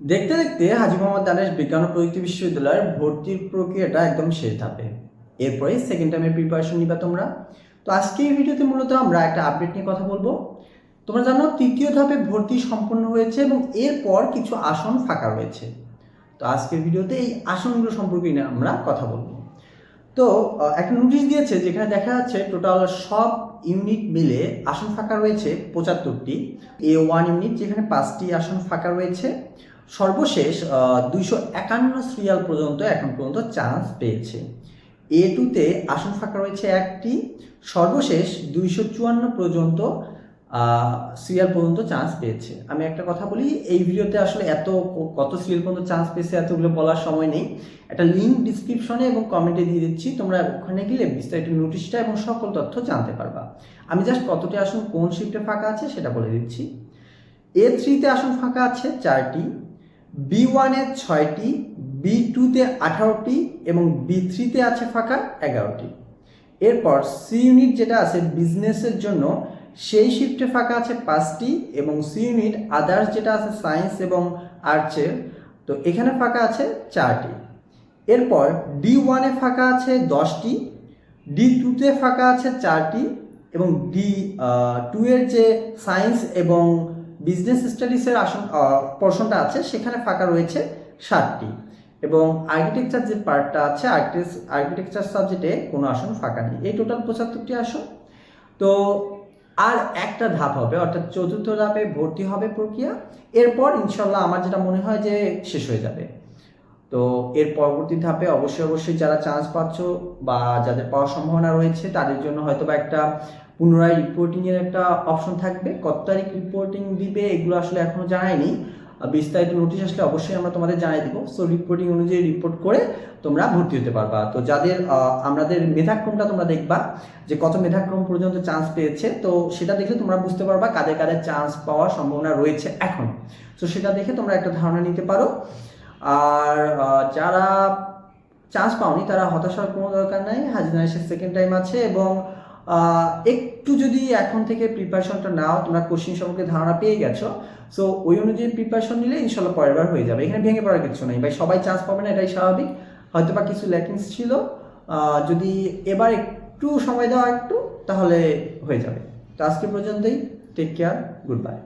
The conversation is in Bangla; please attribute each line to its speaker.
Speaker 1: দেখতে দেখতে হাজি মোহাম্মদ দানেশ বিজ্ঞান ও প্রযুক্তি বিশ্ববিদ্যালয়ের ভর্তির প্রক্রিয়াটা একদম শেষ ধাপে। এরপরে সেকেন্ড টাইমের প্রিপারেশন নিবা তোমরা। তো আজকে এই ভিডিওতে মূলত আমরা একটা আপডেট নিয়ে কথা বলব। তোমরা জানো তৃতীয় ধাপে ভর্তি সম্পন্ন হয়েছে এবং এরপর কিছু আসন ফাঁকা রয়েছে। তো আজকের ভিডিওতে এই আসনগুলো সম্পর্কে নিয়ে আমরা কথা বলব। তো একটা নোটিশ দিয়েছে যেখানে দেখা যাচ্ছে টোটাল সব ইউনিট মিলে আসন ফাঁকা রয়েছে পঁচাত্তরটি। এ ওয়ান ইউনিট যেখানে পাঁচটি আসন ফাঁকা রয়েছে। সর্বশেষ দুইশো একান্ন সিরিয়াল পর্যন্ত এখন পর্যন্ত চান্স পেয়েছে। এ টুতে আসন ফাঁকা রয়েছে একটি। সর্বশেষ দুইশো চুয়ান্ন পর্যন্ত সিরিয়াল পর্যন্ত চান্স পেয়েছে। আমি একটা কথা বলি, এই ভিডিওতে আসলে এত কত সিরিয়াল পর্যন্ত চান্স পেয়েছে এতগুলো বলার সময় নেই। একটা লিঙ্ক ডিসক্রিপশনে এবং কমেন্টে দিয়ে দিচ্ছি, তোমরা ওখানে গেলে বিস্তারিত নোটিশটা এবং সকল তথ্য জানতে পারবা। আমি জাস্ট কতটি আসন কোন শিফটে ফাঁকা আছে সেটা বলে দিচ্ছি। এ থ্রিতে আসন ফাঁকা আছে চারটি। বি ওয়ানে ছয়টি বি টুতে আঠারোটি এবং বি থ্রিতে আছে ফাঁকা এগারোটি। এরপর সি ইউনিট যেটা আছে বিজনেসের জন্য, সেই শিফটে ফাঁকা আছে পাঁচটি এবং সি ইউনিট আদার্স যেটা আছে সায়েন্স এবং আর্টসের তো এখানে ফাঁকা আছে চারটি। এরপর ডি ওয়ানে ফাঁকা আছে দশটি ডি টুতে ফাঁকা আছে চারটি এবং ডি টু এর যে সায়েন্স এবং বিজনেস স্টাডিজের আসন পোর্শনটা আছে, সেখানে ফাঁকা রয়েছে ষাটটি এবং আর্কিটেকচার যে পার্টটা আছে আর্কিটেকচার সাবজেক্টে কোনো আসন ফাঁকা নেই। এই টোটাল পঁচাত্তরটি আসন। তো আর একটা ধাপ হবে, অর্থাৎ চতুর্থ ধাপে ভর্তি হবে প্রক্রিয়া। এরপর ইনশাল্লাহ আমার যেটা মনে হয় যে শেষ হয়ে যাবে। তো এর পরবর্তী ধাপে অবশ্যই অবশ্যই যারা চান্স পাচ্ছ বা যাদের পাওয়ার সম্ভাবনা রয়েছে, তাদের জন্য হয়তো বা একটা পুনরায় রিপোর্টিং এর একটা অপশন থাকবে। কত তারিখ রিপোর্টিং দিবে এগুলো আসলে এখনও জানায়নি। বিস্তারিত নোটিশ আসলে অবশ্যই আমরা তোমাদের জানাই দেবো। সো রিপোর্টিং অনুযায়ী রিপোর্ট করে তোমরা ভর্তি হতে পারবা। তো যাদের আমাদের মেধাক্রমটা তোমরা দেখবা যে কত মেধাক্রম পর্যন্ত চান্স পেয়েছে, তো সেটা দেখলে তোমরা বুঝতে পারবা কাদের কাদের চান্স পাওয়ার সম্ভাবনা রয়েছে এখন। তো সেটা দেখে তোমরা একটা ধারণা নিতে পারো। আর যারা চান্স পাওনি তারা হতাশার কোনো দরকার নাই। হাজিনা সেকেন্ড টাইম আছে এবং একটু যদি এখন থেকে প্রিপারেশনটা নাও, তোমরা কোশ্চিন সম্পর্কে ধারণা পেয়ে গেছো সো ওই অনুযায়ী প্রিপারেশন নিলে ইনশাল্লাহ পরের বার হয়ে যাবে। এখানে ভেঙে পড়ার কিছু নেই। ভাই, সবাই চান্স পাবে না, এটাই স্বাভাবিক। হয়তো বা কিছু ল্যাকিংস ছিল। যদি এবার একটু সময় দেওয়া একটু, তাহলে হয়ে যাবে। তো আজকে পর্যন্তই টেক কেয়ার গুড বাই